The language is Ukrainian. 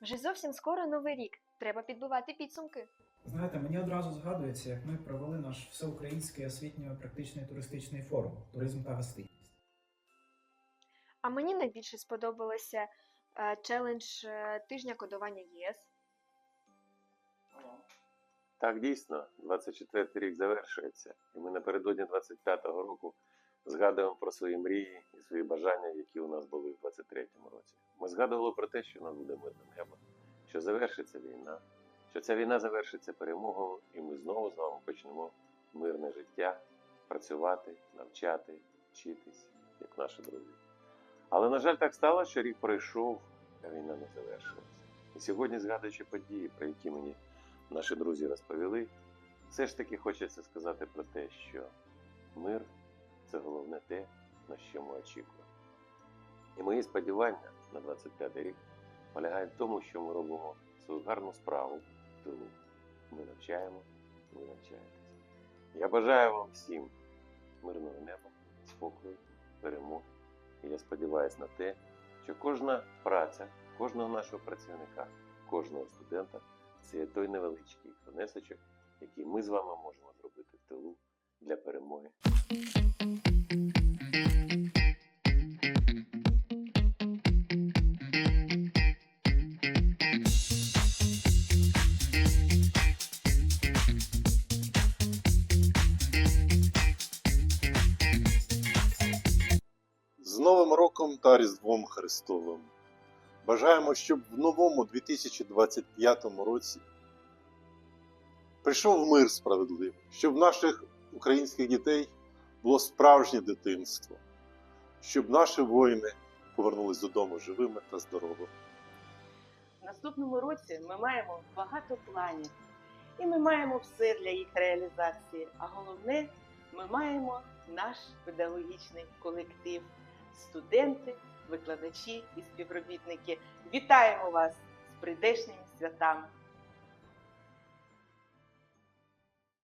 Вже зовсім скоро новий рік. Треба підбивати підсумки. Знаєте, мені одразу згадується, як ми провели наш всеукраїнський освітньо-практичний туристичний форум Туризм та гостинність. А мені найбільше сподобалося е, челендж е, тижня кодування ЄС. Так, дійсно, 24-й рік завершується, і ми напередодні 25-го року згадуємо про свої мрії і свої бажання, які у нас були в 23-му році. Ми згадували про те, що у нас буде мирне небо, що завершиться війна, що ця війна завершиться перемогою, і ми знову з вами почнемо мирне життя, працювати, навчати, вчитись, як наші друзі. Але, на жаль, так сталося, що рік пройшов, а війна не завершилася. І сьогодні, згадуючи події, про які мені наші друзі розповіли, все ж таки хочеться сказати про те, що мир це головне те, на що ми очікуємо. І мої сподівання на 25 рік полягають в тому, що ми робимо свою гарну справу в тилу. Ми навчаємо, ви навчаєтесь. Я бажаю вам всім мирного неба, спокою, перемоги. І я сподіваюся на те, що кожна праця, кожного нашого працівника, кожного студента це той невеличкий внесочок, який ми з вами можемо зробити в тилу роком та Різдвом Христовим. Бажаємо, щоб в новому 2025 році прийшов мир справедливий, щоб наших українських дітей було справжнє дитинство, щоб наші воїни повернулись додому живими та здоровими. В наступному році ми маємо багато планів, і ми маємо все для їх реалізації. А головне, ми маємо наш педагогічний колектив, студенти, викладачі і співробітники. Вітаємо вас з прийдешніми святами!